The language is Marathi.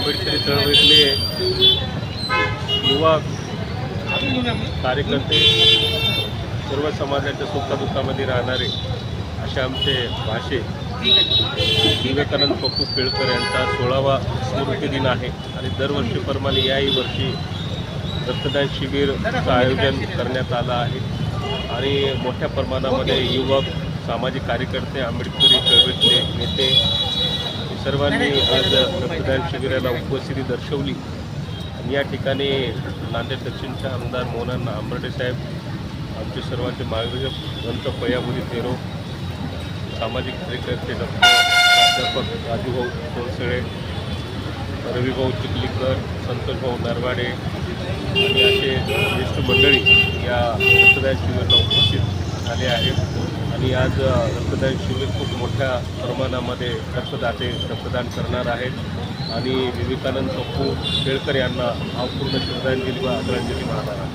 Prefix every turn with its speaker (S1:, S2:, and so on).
S1: आंबेडकरी चळवळीतले युवा कार्यकर्ते सर्व समाजाच्या सुखदुःखामध्ये राहणारे असे आमचे भाषे. विवेकानंद पप्पू केळकर यांचा सोळावा स्मृती दिन आहे आणि दरवर्षीप्रमाणे याही वर्षी रक्तदान शिबिरचं आयोजन करण्यात आलं आहे. आणि मोठ्या प्रमाणामध्ये युवक सामाजिक कार्यकर्ते आंबेडकरी चळवळीतले नेते सर्वांनी आज रक्तदान शिबिराला उपस्थिती दर्शवली. आणि या ठिकाणी नांदेड दक्षिणच्या आमदार मोहन आंबर्डे साहेब आमचे सर्वांचे मार्गदर्शक ग्रंथ पयामुरी तेरो सामाजिक कार्यकर्ते डॉक्टर प्राध्यापक राजूभाऊ सोनसळे रविभाऊ चिखलीकर संतोषभाऊ नरवाडे आणि असे ज्येष्ठ मंडळी या रक्तदान शिबिराला उपस्थित झाले आहेत. आणि आज रक्तदान शिबिर खूप मोठ्या प्रमाणामध्ये रक्तदाते रक्तदान करणार आहेत. आणि विवेकानंद पप्पू केळकर यांना भावपूर्ण श्रद्धांजली व आदरांजली वाहणार आहे